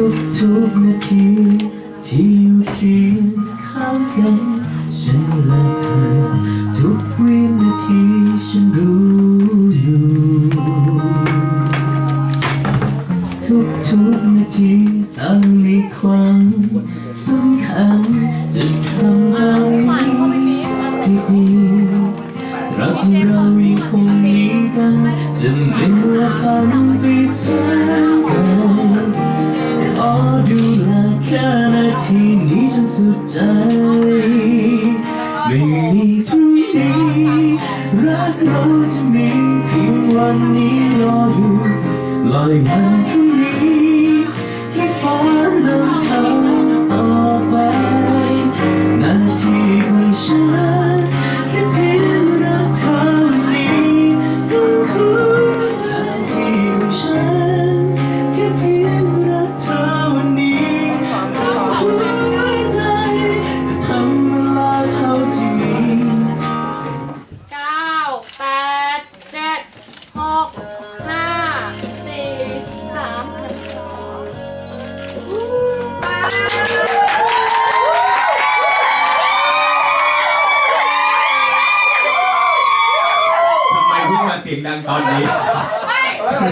ทุกทุกนาที ที่อยู่เคียงข้างกัน ฉันและเธอ ทุกวินาทีฉันรู้อยู่ ทุกทุกนาทีต่างมีความสำคัญจะทำ เราจะมีเพียงวันนี้รออยู่ลอยวัน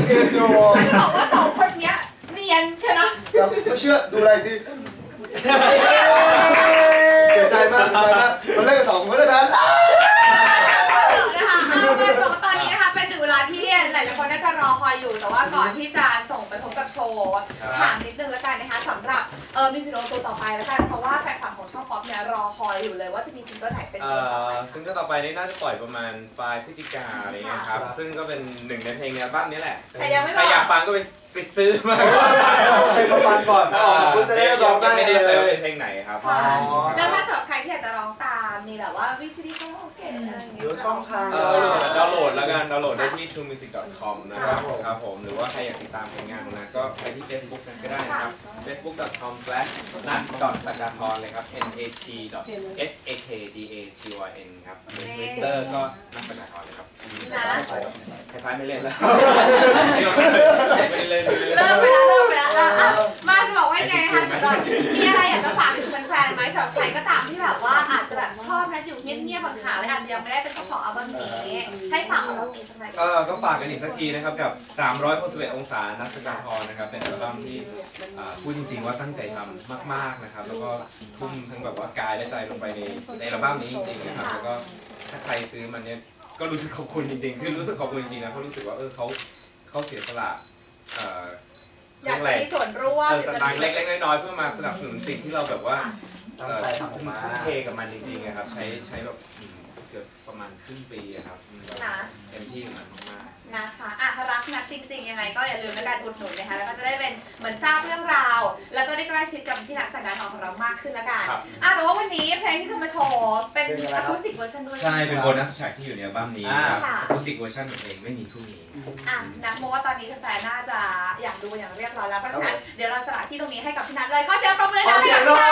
แล้วก็เรียนอยู่บอกว่าสองคนเนี้ยเนียนใช่ไหมเดี๋ยวไม่เชื่อดูอะไรทีเสียใจมากเสียใจมากมันเล่นกับสองคนแล้วนะนะคะเอาเป็นว่าตอนนี้นะคะเป็นถึงเวลาที่หลายๆคนน่าจะร อคอยอยู่แต่ว่าก่อนที่จะส่งไปพบกับโชว์ถามนิดนึงแล้วกันนะคะสำหรับเออมิวสิกวิดีโอตัวต่อไปแล้วกันเพราะว่าแฟนคลับของช่องป๊อปเนี่ยรอคอยอยู่เลยว่าจะมีซิงเกิลไหนเป็นเอ่เพลงต่อไปอซึ่งก็ต่อไปนี่น่าจะปล่อยประมาณปลายพฤศจิกาอะไรเงี้ยครับ ซึ่งก็เป็นหนึ่งในเพลงในอัลบั้มนี้แหละ แต่ยังไม่ใครบอกอยากฟังก็ไปไปซื้อมาให้ประฟันก่อนออกคุณจะได้ร้องได้ไม่เลได้ใจยว่าเป็นเพลงไหนครับ ค่ะแล้วถ้าสำหรับใครที่อยากจะร้องตาม มีแบบว่าวิซีดีก็โอเคอะไรอย่างเงี้ย เดี๋ยวช่องทางเอ่อดาวน์โหลดแล้วกันดาวน์โหลดได้ที่ truemusic.com นะครับครับผม ครับผมหรือว่าใครอยากติดตามผลงานของนัทก็ไปที่ Facebook กันก็ได้นะครับ facebook.com slash นัทสักดาทรเลยครับ n a t s a k d a t y n ครับใน Twitter ก็นัทสักดาทรเลยครับนะ คล้ายๆไม่เล่นแล้วไม่ได้เล่นไม่ได้เล่น เริ่มไปแล้วเริ่มไปแล้วอะอะมาจะบอกว่ายังไงนะคะสำหรับมีอะไรอยากจะฝากถึงแฟนๆไหมสำหรับใครก็ตาม เงียบๆห่างๆและอาจจะยังไม่ได้เป็นเจ้าของอัลบั้มนี้ให้ฝากอัลบั้มนี้สักหน่อยเออก็ฝากกันอีกสักทีนะครับกับ 361 องศานักสกาพรนะครับเป็นอัลบั้มที่อ่าพูดจริง ๆ ว่าตั้งใจทำมาก ๆนะครับ แล้วก็ทุ่มทั้งแบบว่ากายและใจลงไปในในอัลบั้มนี้จริงๆนะครับแล้วก็ถ้าใครซื้อมันเนี่ยก็รู้สึกขอบคุณจริงๆคือรู้สึกขอบคุณจริงๆนะเพราะรู้สึกว่าเออเขาเขาเสียสละเอ่ออยากจะมีส่วนร่วมเออสตางค์เล็กๆน้อยๆเพื่อมาสนับสนุนสิ่งที่เราแบบว่า ตั้งใจทำออกมา ทุ่มเทกับมันจริงๆอะครับ ใช้ใช้แบบอืมเกือบประมาณครึ่งปีอะครับอืมนะ เต็มที่กับมันมากนะคะอะถ้ารักนักจริงๆยังไงก็อย่าลืมในการอุดหนุนนะคะ แล้วก็จะได้เป็นเหมือนทราบเรื่องราว แล้วก็ได้ใกล้ชิดกับที่นักสังการของเรามากขึ้นละกันครับ อะแต่ว่าวันนี้เพลงที่จะมาโชว์เป็นอะคูสติกเวอร์ชันด้วยๆใช่ เป็นโบนัสแทร็กที่อยู่ในอัลบั้มนี้นะครับค่ะมิวสิกเวอร์ชันของเพลงไม่มีพรุ่งนี้ อะนะโมว่าตอนนี้แฟนๆน่าจะอยากดูอย่างเรียบร้อยแล้วเพราะฉะนั้นเดี๋ยวเราสละที่ตรงนี้ให้กับพี่นัทเลยก็เสียงปรบมือขอดังๆเสีให้ยงกับห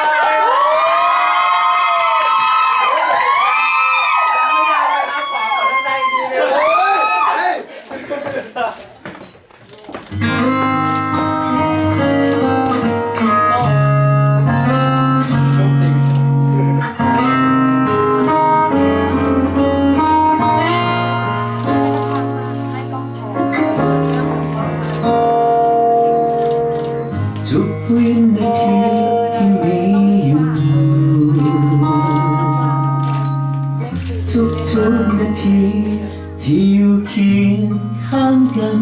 กัน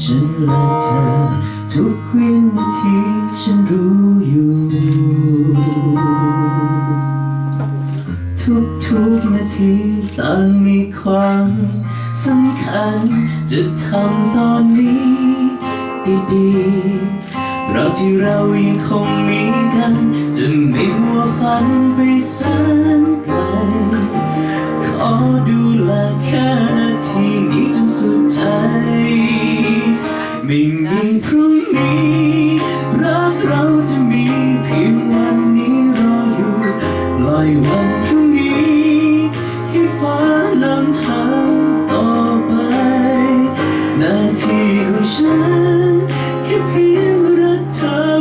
ฉันและเธอ ทุกวินาทีฉันรู้อยู่ ทุกทุกนาทีต่างมีความสำคัญ จะทำตอนนี้ดีๆเราที่เรายังคงมีกัน จะไม่มัวฝันไปแสนไกลขอดู ไม่มีพรุ่งนี้รักเราจะมีเพียงวันนี้รออยู่ลอยวันพรุ่งนี้ให้ฟ้านำทางต่อไปหน้าที่ของฉันแค่เพียงรักเธอ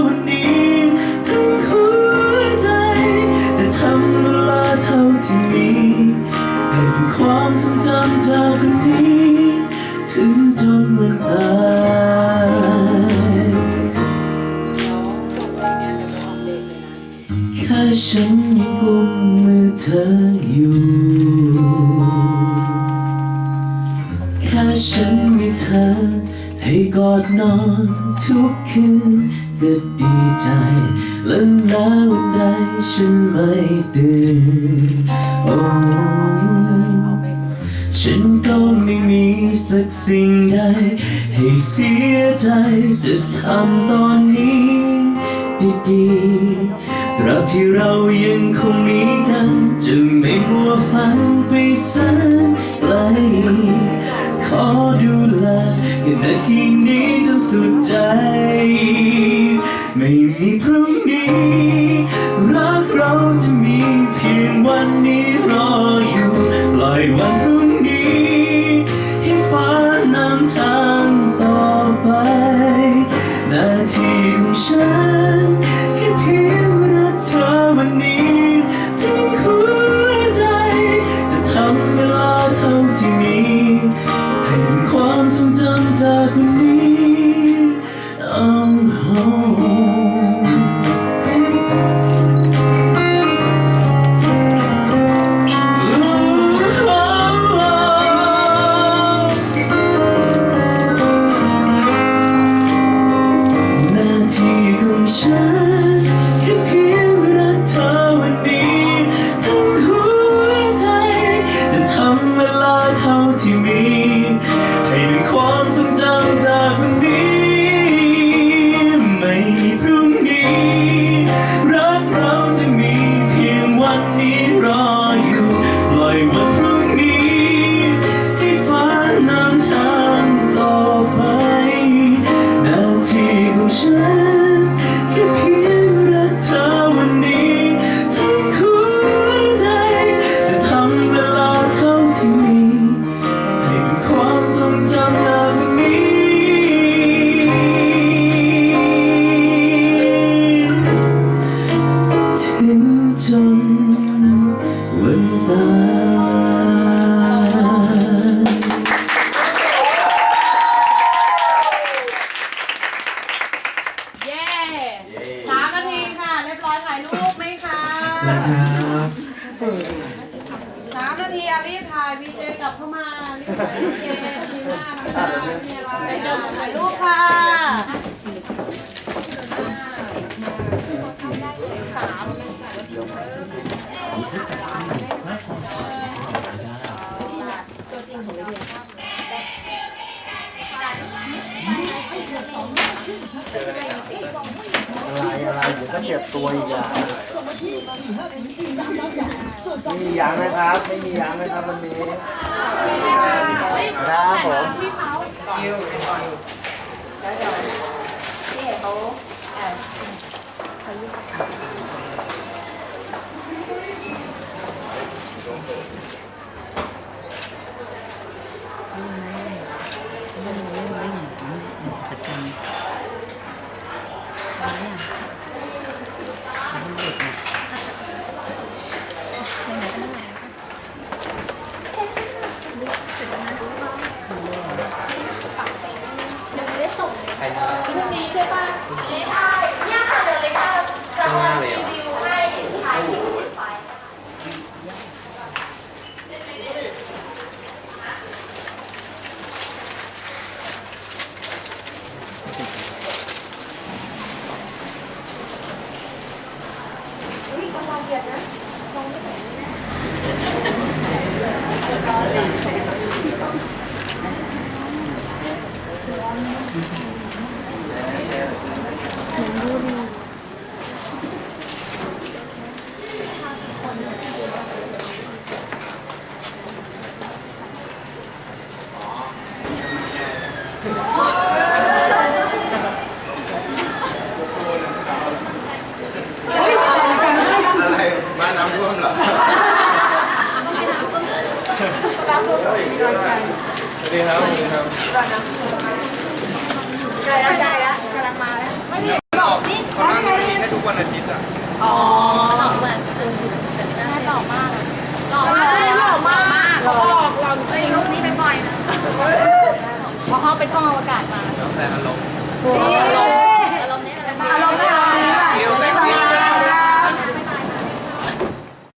ฉันยังกุมมือเธออยู่ แค่ฉันมีเธอ ให้กอดนอนทุกคืนก็ดีใจและแล้ววันใดฉันไม่ตื่นโอ้ฉันก็ไม่มีสักสิ่งใด ให้เสียใจจะทำตอนนี้ดีๆ ตราบที่เรายังคงมีกัน จะไม่มัวฝันไปแสนไกล ขอดูแลกันนาทีนี้จนสุดใจ ไม่มีพรุ่งนี้ รักเราจะมีเพียงวันนี้รออยู่ปล่อยวันพรุ่ง สามนาทีค่ะ เรียบร้อยถ่ายรูปไหมคะนะครับสามนาทีอารีบถ่ายวีเจกลับเข้ามารีบถ่ายโอเคทีหน้านะคะมีอะไรอะถ่ายรูปค่ะสาม อะไรอะไรเดี๋ยวก็เจ็บตัวอีกอะไม่มียางนะครับ ไม่มียางนะครับวันนี้ครับผมพรุ่งนี้ใช่ป่ะเนี่ยค่ะเดี๋ยวเลยค่ะจะมารีวิวให้ถ่ายที่คุณไฟ อะไรบ้านน้ำท่วมเหรอสวัสดีครับสวัสดีครับได้แล้